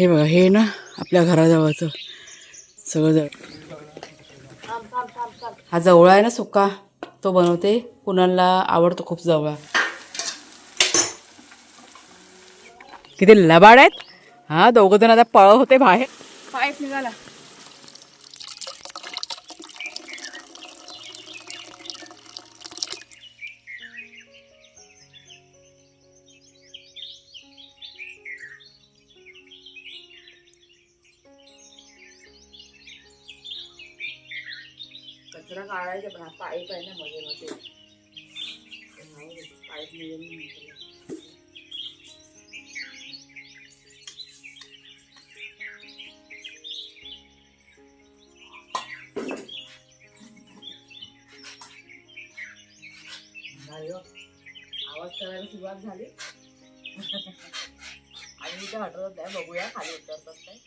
हे बघा हे ना आपल्या घराजवळचं सगळं जवळ हा जवळा आहे ना सुका तो बनवते. कुणाला आवडतो खूप जवळा. किती लबाड आहेत. हा दोघं जण आता पळ होते बाहेर. पाईप निघाला. कचरा काढायचं पण पाईप आहे ना मध्ये मध्ये. पाईप निघेल हो. आवाज करायला सुरुवात झाली. आणि इथे हटवत नाही बघूया खाली उतरतात काय.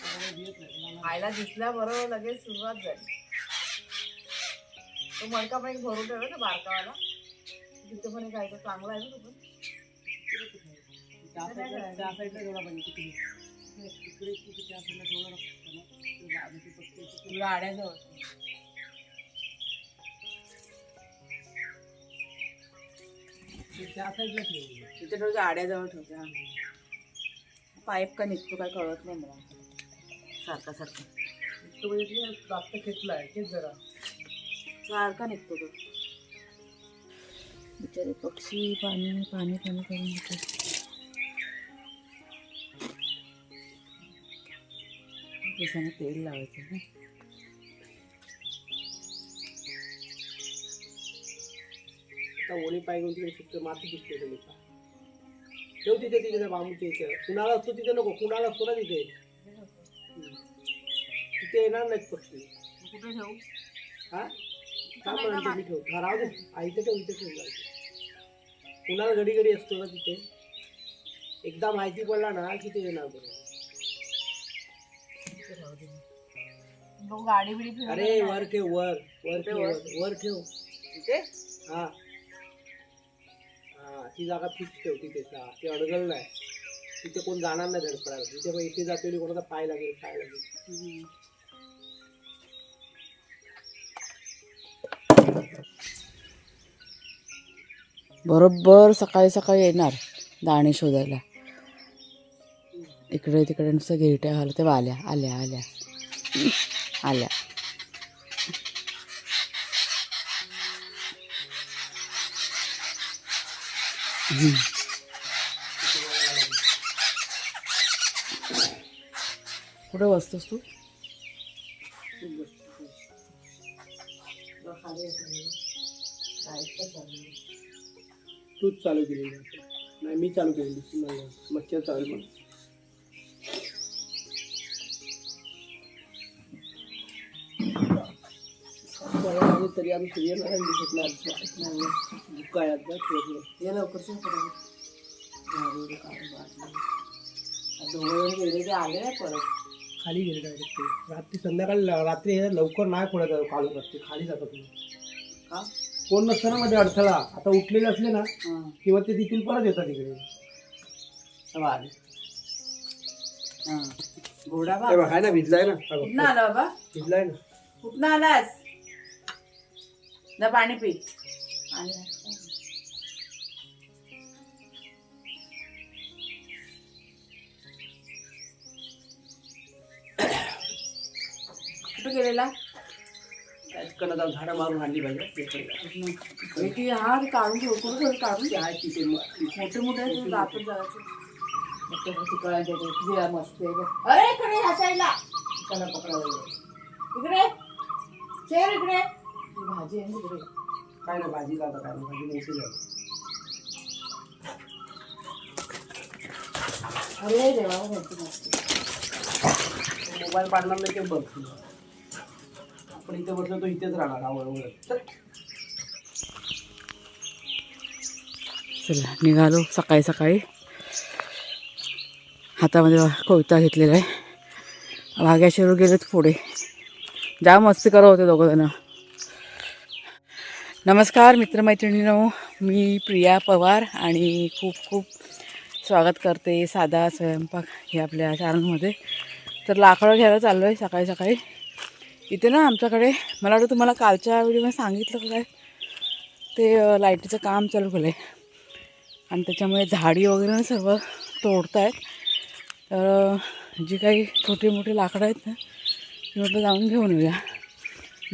खायला दिसल्या बरोबर लगेच सुरुवात झाली. तो मडका पण एक भरून ठेवला ना बारकावाला. तिथे पण एक आहे तो चांगला आहे ना तो पण. गाड्याजवळ. तिथे तो गाड्याजवळ ठेवते. पाईप का निघतो काय कळत नाही मला. सारखा सारखा तो म्हणजे जास्त खेचलाय तेच जरा सारखा निघतो तो बिचारे पक्षी पाणी पाणी पाणी करून घेते केसाने तेल लावायचं ना आता ओली पाय घेऊन तिकडे सुटते माती दिसते तुम्ही ठेव तिथे तिथे त्या बांबूच्या इथे कुणाला असतो तिथे नको कुणाला असतो ना तिथे हम्म. तिथे येणार नाहीत पक्षी कुठे ठेवू? हा? का म्हणते मी ठेव हा, राहू दे. इथे ठेव इथे ठेव जाऊ दे. कुणाला घडी घडी असतो ना तिथे? एकदा माहिती पडला ना की ते येणार बरोबर गाडी बिडी अरे. वर ठेव वर. वर ठेव वर? ठेव. तिथे हा. हा ती जागा फिक्स ठेव तिथे. ते अडगल नाही. तिथे कोण जाणार नाही धडपडायला. तिथे मग इथे जाते कोणाचा पाय लागेल काय लागेल. बरोबर सकाळी सकाळी येणार दाणे शोधायला. इकडे तिकडे नुसतं गिरट्या घालत ते आल्या आल्या आल्या. आल्या. कुठे बसतोस तू? तूच चालू केली नाही मी चालू केली मच्छर चालू म्हणून तरी आम्ही सूर्यनारायण दिसत नाही. काय आता ठेवलं. ये लवकर आता गेले आले नाही परत खाली गेले डायरेक्ट ते रात्री संध्याकाळी रात्री लवकर नाही कोणा काढून करते खाली जातात तुम्ही का? कोण नसतं ना मध्ये अडथळा. आता उठलेले असले ना हां. किंवा ते तिथून परत येतात इकडे हां. घोडा बा. हे बघ, आहे ना भिजलाय ना. हा बघ. कुठनं आला बाबा? भिजलाय ना. कुठनं आलास? ना पाणी पी. पाणी. कुठं गेलेला? त्याकडे जाऊन झाडं मारून आणली पाहिजे ते काढून ठेव काढून तिथे मोठे जायचं मस्त आहे. अरे इकडे ह्या साईडला. त्याला पकडावं इकडे. चेअर इकडे. भाजी आहे ना तिकडे काय ना भाजी काय? ना भाजी मोठी झाली अरे देवा मोबाईल पाडणार नाही ते बघ. पण इथे बसलो तो इथेच राहणार आवड चला. निघालो सकाळी सकाळी. हातामध्ये कोयता घेतलेला आहे. वाघ्याशिवर गेलेत पुढे. जाम मस्ती करत होते दोघं जण. नमस्कार मित्रमैत्रिणीनो. मी प्रिया पवार आणि खूप खूप स्वागत करते साधा स्वयंपाक हे आपल्या चॅनलमध्ये तर लाकडं घ्यायला चाललो आहे सकाळी सकाळी. इथे ना आमच्याकडे मला वाटतं तुम्हाला कालच्या व्हिडिओमध्ये सांगितलं का काय? ते लाईटीचं काम चालू केलं आहे आणि त्याच्यामुळे झाडी वगैरे सर्व तोडत आहेत तर जी काही छोटी मोठी लाकडं आहेत ना ती म्हटलं जाऊन घेऊन येऊया.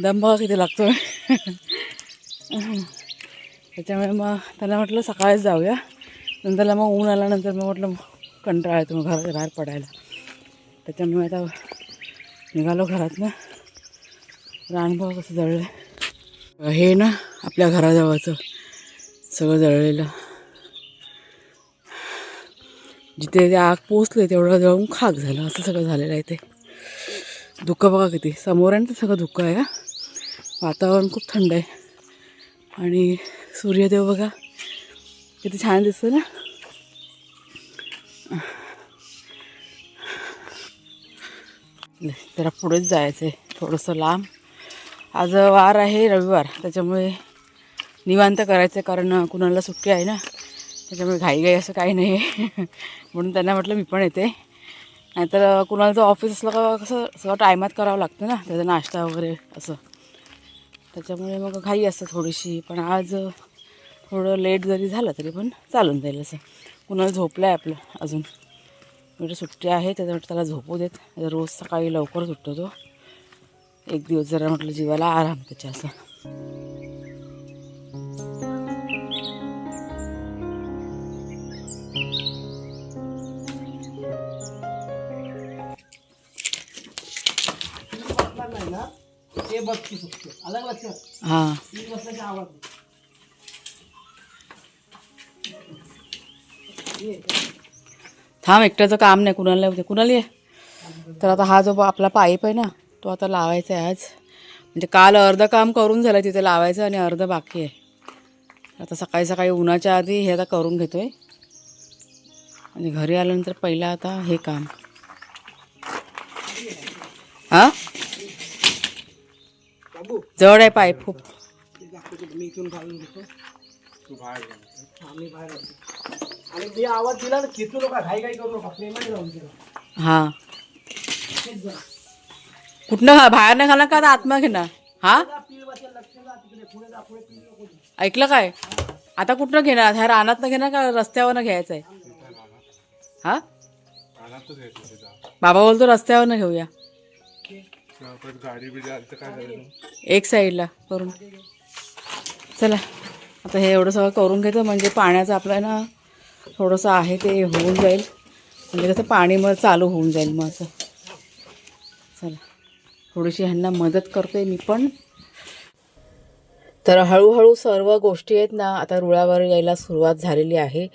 दम बघा किती लागतो त्याच्यामुळे मग त्यांना म्हटलं सकाळीच जाऊया. नंतरला मग ऊन आल्यानंतर मग म्हटलं कंटाळा येतो मग घरा बाहेर पडायला. त्याच्यामुळे आता निघालो घरात रानभाव कसं जळलं हे ना आपल्या घराजवळचं सगळं जळलेलं. जिथे ते आग पोचले तेवढं जळून खाक झालं. असं सगळं झालेलं आहे ते. धुकं बघा किती. समोर आहे ना सगळं धुकं आहे वातावरण खूप थंड आहे. आणि सूर्यदेव बघा किती छान दिसतं ना? जरा पुढेच जायचं आहे थोडंसं लांब. आज वार आहे रविवार त्याच्यामुळे निवांत करायचं आहे कारण कुणाला सुट्टी आहे ना त्याच्यामुळे घाईघाई असं काही नाही. आहे म्हणून त्यांना म्हटलं मी पण येते. नाहीतर कुणाला जर ऑफिस असलं का कसं सगळं टायमात करावं लागतं ना त्याचा नाश्ता वगैरे असं. त्याच्यामुळे मग घाई असतं थोडीशी पण आज थोडं लेट जरी झालं तरी पण चालून जाईल असं. कुणाला झोपलं आहे आपलं अजून? म्हणजे सुट्टी आहे त्याच्यामुळे त्याला झोपू देत. रोज सकाळी लवकर सुटतो तो. एक दिवस जरा म्हटलं जीवाला आराम त्याच्या असा बसणार थांब एकट्याचं काम नाही कुणाला येऊ कुणाला ये तर आता हा जो आपला पाईप आहे ना तो आता लावायचा आहे आज. म्हणजे काल अर्धं काम करून झालं तिथे लावायचं आणि अर्धं बाकी आहे. आता सकाळी सकाळी उन्हाच्या आधी हे आता करून घेतो आहे आणि घरी आल्यानंतर पहिलं आता हे काम. हां? जड आहे पाय खूप मी इथून घालून घेतो तू बाहेर बाहेर आणि मी आवाज दिला ना खेचू नका घाई घाई करू नका प्रेमाने दिला हां. कुठनं बाहेर नाही खाणार का आता आत्मा घेणार? हां? ऐकलं काय? आता कुठनं घेणार? ह्या रानातनं घेणार का? रस्त्यावरनं घ्यायचं आहे हा? बाबा बोलतो रस्त्यावरनं घेऊया. एक साईडला करून. चला आता हे एवढं सगळं करून घेतो. म्हणजे पाण्याचं आपलं ना थोडंसं आहे ते होऊन जाईल. म्हणजे कसं पाणी मग चालू होऊन जाईल मग असं. थोडीशी ह्यांना मदत करते मी पण. तर हळूहळू सर्व गोष्टी आहेत ना आता रुळावर यायला सुरुवात झालेली आहे.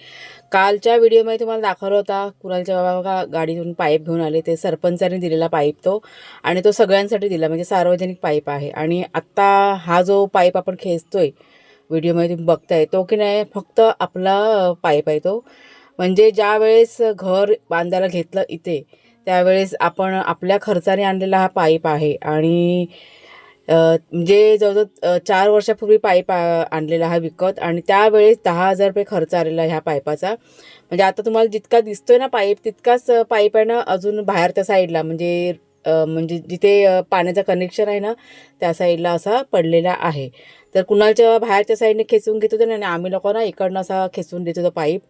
कालच्या व्हिडिओमध्ये तुम्हाला दाखवलं होता कुणालच्या बाबा बघा गाडीतून पाईप घेऊन आले ते सरपंचाने दिलेला पाईप तो आणि तो सगळ्यांसाठी दिला म्हणजे सार्वजनिक पाईप आहे. आणि आत्ता हा जो पाईप आपण खेचतोय व्हिडिओमध्ये तुम्ही बघताय तो की नाही फक्त आपला पाईप आहे तो. म्हणजे ज्या वेळेस घर बांधायला घेतलं इथे त्यावेळेस आपण आपल्या खर्चाने आणलेला हा पाईप आहे आणि म्हणजे जवळजवळ चार वर्षापूर्वी पाईप आणलेला हा विकत आणि त्यावेळेस दहा हजार रुपये खर्च आलेला ह्या पाईपाचा. म्हणजे आता तुम्हाला जितका दिसतोय ना पाईप तितकाच पाईप आहे ना अजून बाहेरच्या साईडला. म्हणजे म्हणजे जिथे पाण्याचं कनेक्शन आहे ना त्या साईडला असा पडलेला आहे. तर कुणाच्या बाहेरच्या साईडने खेचून घेत होते ना आणि आम्ही लोकांना इकडनं असा खेचून देत होतो पाईप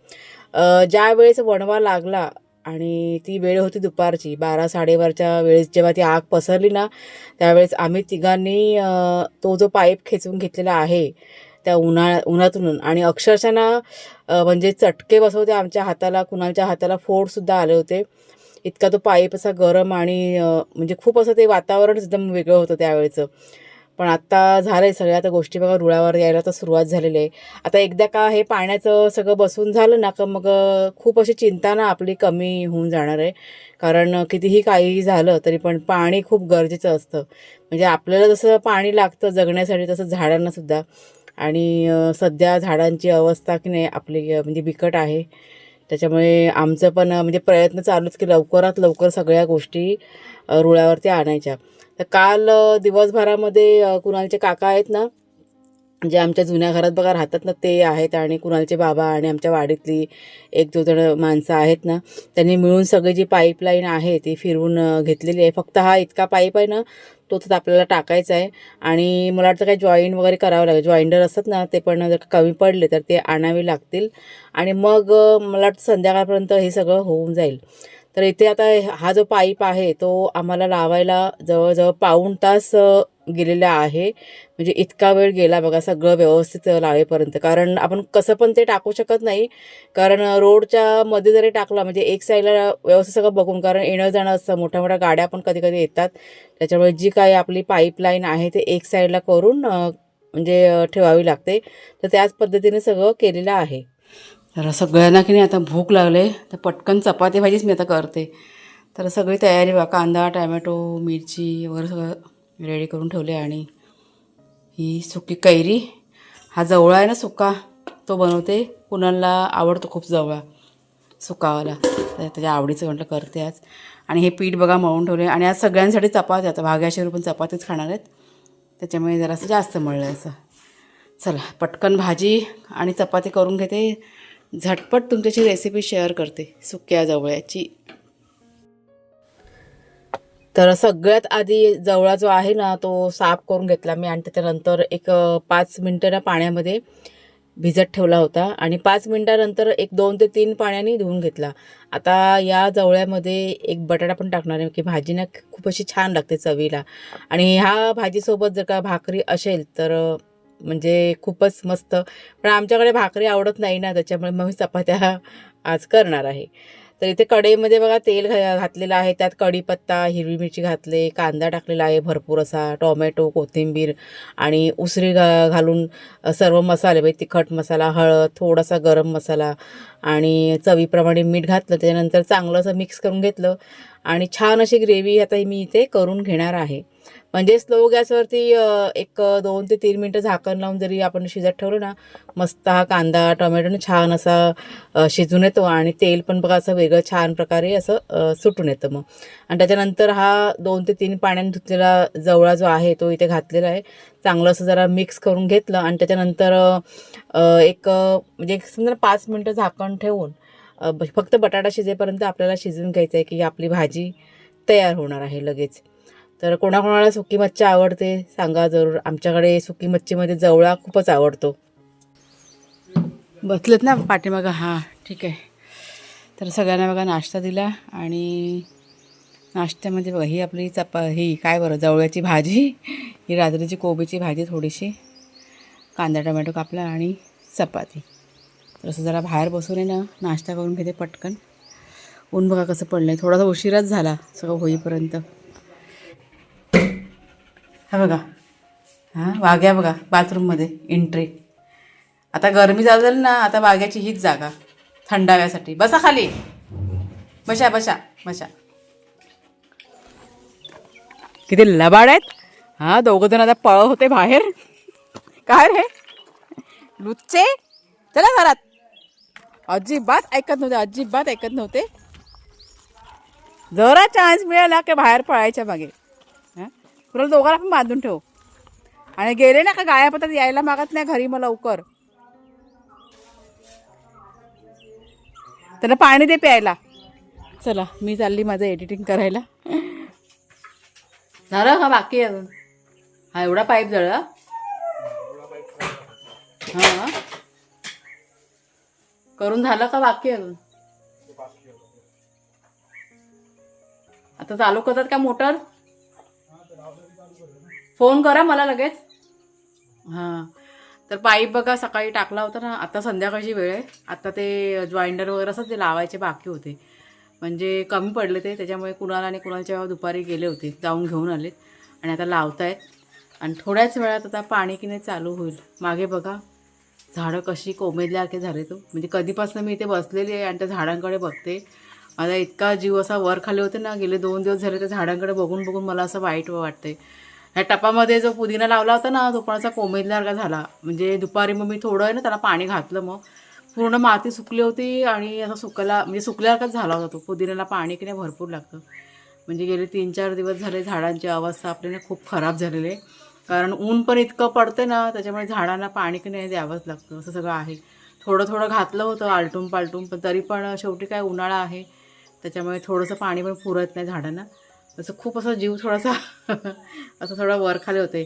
ज्यावेळेस ज्या वेळेस वणवा लागला आणि ती वेळ होती दुपारची. बारा साडेबाराच्या वेळेस जेव्हा ती आग पसरली ना त्यावेळेस आम्ही तिघांनी तो जो पाईप खेचून घेतलेला आहे त्या उन्हाळ्या उन्हातून आणि अक्षरशः ना म्हणजे चटके बसवते आमच्या हाताला कुणाच्या हाताला फोडसुद्धा आले होते. इतका तो पाईप असा गरम आणि म्हणजे खूप असं ते वातावरण एकदम वेगळं होतं त्यावेळेचं. पण आत्ता झालं आहे सगळ्या आता गोष्टी बघा रुळावर यायला तर सुरुवात झालेली आहे. आता एकदा का हे पाण्याचं सगळं बसून झालं ना का मग खूप अशी चिंता ना आपली कमी होऊन जाणार आहे. कारण कितीही काही झालं तरी पण पाणी खूप गरजेचं असतं. म्हणजे आपल्याला जसं पाणी लागतं जगण्यासाठी तसं झाडांनासुद्धा आणि सध्या झाडांची अवस्था की नाही आपली म्हणजे बिकट आहे. त्याच्यामुळे आमचं पण म्हणजे प्रयत्न चालूच की लवकरात लवकर सगळ्या गोष्टी रुळावरती आणायच्या. तर काल दिवसभरामध्ये कुणालचे काका आहेत ना जे आमच्या जुन्या घरात बघा राहतात ना ते आहेत आणि कुणालचे बाबा आणि आमच्या वाडीतली एक दो जण माणसं आहेत ना त्यांनी मिळून सगळी जी पाईपलाईन आहे ती फिरवून घेतलेली आहे. फक्त हा इतका पाईप आहे ना तो तर आपल्याला टाकायचा आहे. आणि मला वाटतं काही जॉईन वगैरे करावं लागेल. जॉईंडर असतात ना ते पण जर कमी पडले तर ते आणावे लागतील. आणि मग मला वाटतं संध्याकाळपर्यंत हे सगळं होऊन जाईल. तर इथे आता हा जो पाईप आहे तो आम्हाला लावायला जवळजवळ पाऊण तास गेलेला आहे. म्हणजे इतका वेळ गेला बघा सगळं व्यवस्थित लावेपर्यंत. कारण आपण कसं पण ते टाकू शकत नाही. कारण रोडच्या मध्ये जरी टाकला म्हणजे एक साईडला व्यवस्थित सगळं बघून कारण येणं जाणं असतं मोठ्या मोठ्या गाड्या पण कधी कधी येतात. त्याच्यामुळे जी काही आपली पाईपलाईन आहे ते एक साईडला करून म्हणजे ठेवावी लागते. तर त्याच पद्धतीने सगळं केलेलं आहे. तर सगळ्यांना की नाही आता भूक लागले तर पटकन चपाती भाजीच मी आता करते. तर सगळी तयारी बघा कांदा टॅमॅटो मिरची वगैरे सगळं रेडी करून ठेवले आणि ही सुकी कैरी. हा जवळा आहे ना सुका तो बनवते. कुणाला आवडतो खूप जवळा सुकावाला. तर त्याच्या आवडीचं म्हटलं करते आज. आणि हे पीठ बघा मळून ठेवले. आणि आज सगळ्यांसाठी चपाती आता भाग्याशिवर पण चपातीच खाणार आहेत. त्याच्यामुळे जरासं जास्त मळलं आहे असं. चला पटकन भाजी आणि चपाती करून घेते. झटपट तुमच्याशी रेसिपी शेअर करते सुक्या जवळ्याची तर सगळ्यात आधी जवळा जो आहे ना तो साफ करून घेतला मी आणि त्याच्यानंतर एक पाच मिनटं ना पाण्यामध्ये भिजत ठेवला होता आणि पाच मिनटानंतर एक दोन ते तीन पाण्याने धुवून घेतला. आता या जवळ्यामध्ये एक बटाटा पण टाकणार आहे की भाजी ना खूप अशी छान लागते चवीला. आणि ह्या भाजीसोबत जर का भाकरी असेल तर म्हणजे खूपच मस्त. पण आमच्याकडे भाकरी आवडत नाही ना त्याच्यामुळे मग मी चपात्या आज करणार आहे. तर इथे कढईमध्ये बघा तेल घा घातलेलं आहे. त्यात कढीपत्ता हिरवी मिरची घातले कांदा टाकलेला आहे भरपूर असा टोमॅटो कोथिंबीर आणि उसरी घा घालून सर्व मसाले म्हणजे तिखट मसाला हळद थोडासा गरम मसाला आणि चवीप्रमाणे मीठ घातलं. त्याच्यानंतर चांगलं असं मिक्स करून घेतलं आणि छान अशी ग्रेव्ही आता मी इथे करून घेणार आहे. म्हणजे स्लो गॅसवरती एक दोन ते तीन मिनटं झाकण लावून जरी आपण शिजत ठेवलं ना मस्त हा कांदा टोमॅटो छान असा शिजून येतो आणि तेल पण बघा असं वेगळं छान प्रकारे असं सुटून येतं मग. आणि त्याच्यानंतर हा दोन ते तीन पाण्याने धुतलेला जवळा जो आहे तो इथे घातलेला आहे. चांगलं असं जरा मिक्स करून घेतलं आणि त्याच्यानंतर एक म्हणजे समजा पाच मिनटं झाकण ठेवून फक्त बटाटा शिजेपर्यंत आपल्याला शिजून घ्यायचं आहे की आपली भाजी तयार होणार आहे लगेच. तर कोणाकोणाला सुकी मच्छी आवडते सांगा जरूर. आमच्याकडे सुकी मच्छीमध्ये जवळा खूपच आवडतो. बसलेत ना पाठीमागं? हां ठीक आहे. तर सगळ्यांना बघा नाश्ता दिला आणि नाश्त्यामध्ये बघा ही आपली चपा ही काय बरं जवळ्याची भाजी ही रात्रीची कोबीची भाजी थोडीशी कांदा टोमॅटो कापला आणि चपाती. तर असं जरा बाहेर बसून आहे ना नाश्ता करून घेते पटकन. ऊन बघा कसं पडलं आहे थोडासा उशिराच झाला सगळं होईपर्यंत. हा बघा. हां वाघ्या बघा बाथरूममध्ये एंट्री आता गरमी झालं झाली ना आता वाघ्याची हीच जागा. थंडाव्यासाठी. बसा खाली. बशा बशा बशा किती लबाड आहेत. हां दोघं जण आता पळ होते बाहेर. काय रे? लुच्चे. चला घरात. अजिबात ऐकत नव्हते अजिबात ऐकत नव्हते. जरा चान्स मिळाला की बाहेर पळायच्या मागे. तुला दोघाला पण बांधून ठेव. आणि गेले ना का गायापत्रात यायला मागत नाही घरी मग लवकर. त्याला पाणी दे प्यायला. चला मी चालली माझं एडिटिंग करायला. झालं का बाकी अजून? हा एवढा पाईप जळला हां. करून झालं का बाकी अजून? आता चालू करतात का मोटर? फोन करा मला लगेच. हां. तर पाईप बघा सकाळी टाकला होता ना आता संध्याकाळची वेळ आहे. आता ते जॉईंडर वगैरे असं ते लावायचे बाकी होते. म्हणजे कमी पडले ते त्याच्यामुळे कुणाला आणि कुणाच्या दुपारी गेले होते जाऊन घेऊन आले आणि आता लावतायत. आणि थोड्याच वेळात आता पाणी की नाही चालू होईल. मागे बघा झाडं कशी कोमेदल्यासारखे झाले तो. म्हणजे कधीपासून मी इथे बसलेली आहे आणि त्या झाडांकडे बघते. माझा इतका जीव असा वर खाली होते ना गेले दोन दिवस झाले त्या झाडांकडे बघून बघून मला असं वाईट वाटतंय. ह्या टपामध्ये जो पुदिना लावला होता ना तो पण असा कोमेजल्यासारखा झाला. म्हणजे दुपारी मग मी थोडं आहे ना त्याला पाणी घातलं मग. पूर्ण माती सुकली होती आणि असं सुकायला म्हणजे सुकल्यासारखाच झाला होता तो. पुदिन्याला पाणी की नाही भरपूर लागतं. म्हणजे गेले तीन चार दिवस झाले झाडांची अवस्था आपल्याला खूप खराब झालेली आहे. कारण ऊन पण इतकं पडतं ना त्याच्यामुळे झाडांना पाणी की नाही द्यावंच लागतं. असं सगळं आहे. थोडं थोडं घातलं होतं आलटून पालटून पण तरी पण शेवटी काय उन्हाळा आहे. त्याच्यामुळे थोडंसं पाणी पण पुरत नाही झाडांना. तसं खूप असं जीव थोडासा असं थोडा वर खाली होते.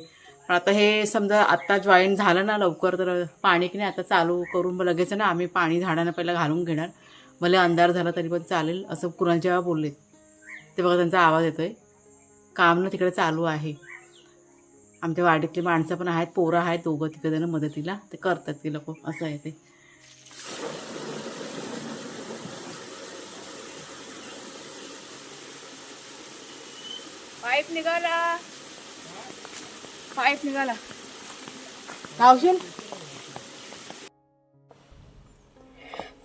पण आता हे समजा आत्ता जॉईन झालं ना लवकर तर पाणी की नाही आता चालू करून मग लगेच ना आम्ही पाणी झाडांना पहिला घालून घेणार. मला अंधार झाला तरी पण चालेल असं कुणाल जेव्हा बोललेत ते बघा त्यांचा आवाज येतोय. काम ना तिकडे चालू आहे. आमच्या वाडीतली माणसं पण आहेत पोरं आहेत दोघं तिकडे जण मदतीला ते करतात ती लोक असं आहे ते. पाईप निघाला. पाईप निघाला. गावशील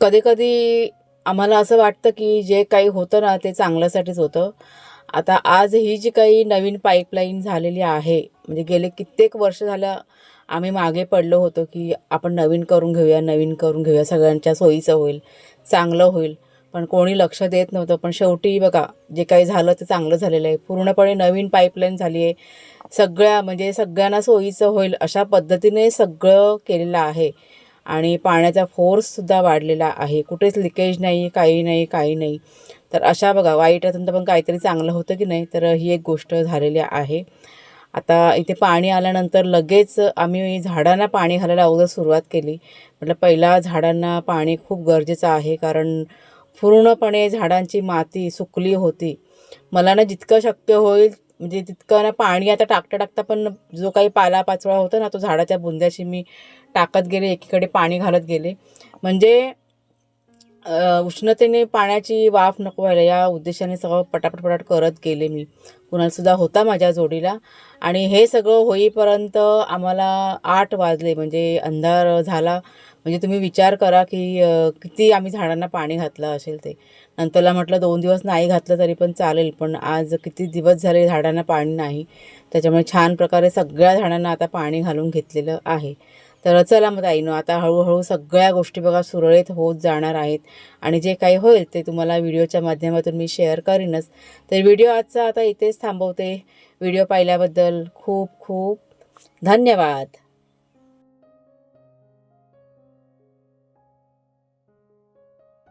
कधी कधी आम्हाला असं वाटतं की जे काही होतं ना ते चांगल्यासाठीच होतं. आता आज ही जी काही नवीन पाईपलाईन झालेली आहे म्हणजे गेले कित्येक वर्ष झाल्या आम्ही मागे पडलो होतो की आपण नवीन करून घेऊया नवीन करून घेऊया सगळ्यांच्या सोयीचं होईल चांगलं होईल. पण कोणी लक्ष देत नव्हतं. पण शेवटी बघा जे काही झालं ते चांगलं झालेलं आहे. पूर्णपणे नवीन पाईपलाईन झाली आहे. सगळ्या म्हणजे सगळ्यांना सोयीचं होईल अशा पद्धतीने सगळं केलेलं आहे. आणि पाण्याचा फोर्ससुद्धा वाढलेला आहे. कुठेच लिकेज नाही काही नाही काही नाही. तर अशा बघा वाईट असेल तर पण काहीतरी चांगलं होतं की नाही तर ही एक गोष्ट झालेली आहे. आता इथे पाणी आल्यानंतर लगेच आम्ही झाडांना पाणी घालायला अगोदर सुरुवात केली. म्हटलं पहिला झाडांना पाणी खूप गरजेचं आहे. कारण पूर्णपणे झाडांची माती सुकली होती. मला ना जितकं शक्य होईल म्हणजे तितकं ना पाणी आता टाकता टाकता पण जो काही पाला पाचोळा होता ना तो झाडाच्या बुंद्याशी मी टाकत गेले एकीकडे पाणी घालत गेले. म्हणजे उष्णतेने पाण्याची वाफ नको व्हायला या उद्देशाने सगळं पटापट पटाट करत गेले मी. कुणालसुद्धा होता माझ्या जोडीला. आणि हे सगळं होईपर्यंत आम्हाला आठ वाजले म्हणजे अंधार झाला. म्हणजे तुम्ही विचार करा की किती आम्ही झाडांना पाणी घातलं असेल ते. नंतरला म्हटलं दोन दिवस नाही घातलं तरी पण चालेल पण आज किती दिवस झाले झाडांना पाणी नाही. त्याच्यामुळे छान प्रकारे सगळ्या झाडांना आता पाणी घालून घेतलेलं आहे. तर चला मग ताईनो आता हळूहळू सगळ्या गोष्टी बघा सुरळीत होत जाणार आहेत. आणि जे काही होईल ते तुम्हाला व्हिडिओच्या माध्यमातून मी शेअर करीनच. तर व्हिडिओ आजचा आता इथेच थांबवते. व्हिडिओ पाहिल्याबद्दल खूप खूप धन्यवाद.